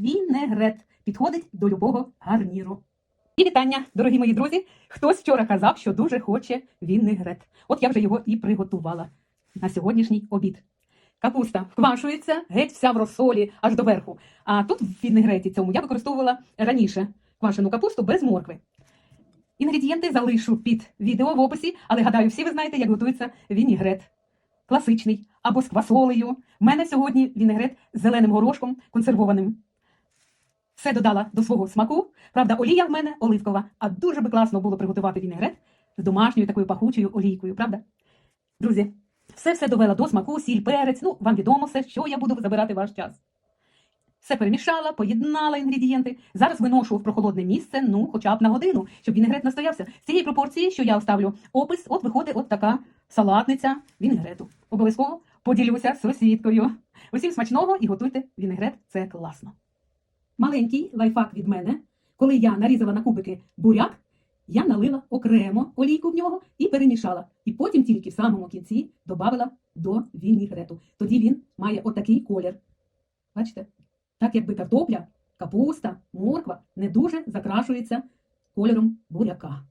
вінегрет. Підходить до любого гарніру. І вітання, дорогі мої друзі. Хтось вчора казав, що дуже хоче вінегрет. От я вже його і приготувала на сьогоднішній обід. Капуста вквашується геть вся в розсолі аж до верху. А тут в вінегреті цьому я використовувала раніше квашену капусту без моркви. Інгредієнти залишу під відео в описі, але гадаю, всі ви знаєте, як готується вінігрет. Класичний або з квасолею. У мене сьогодні вінегрет з зеленим горошком консервованим. Все додала до свого смаку. Правда, олія в мене оливкова, а дуже би класно було приготувати вінегрет з домашньою такою пахучою олійкою, правда? Друзі, все все довела до смаку, сіль, перець. Ну, вам відомо все, що я буду забирати ваш час. Все перемішала, поєднала інгредієнти. Зараз виношу в прохолодне місце, ну, хоча б на годину, щоб вінегрет настоявся. З цієї пропорції, що я оставлю опис, от виходить от така салатниця вінегрету. Обов'язково поділюся з сусідкою. Усім смачного і готуйте вінегрет, це класно. Маленький лайфхак від мене. Коли я нарізала на кубики буряк, я налила окремо олійку в нього і перемішала. І потім тільки в самому кінці додала до вінігрету. Тоді він має отакий колір. Бачите? Так якби картопля, капуста, морква не дуже закрашується кольором буряка.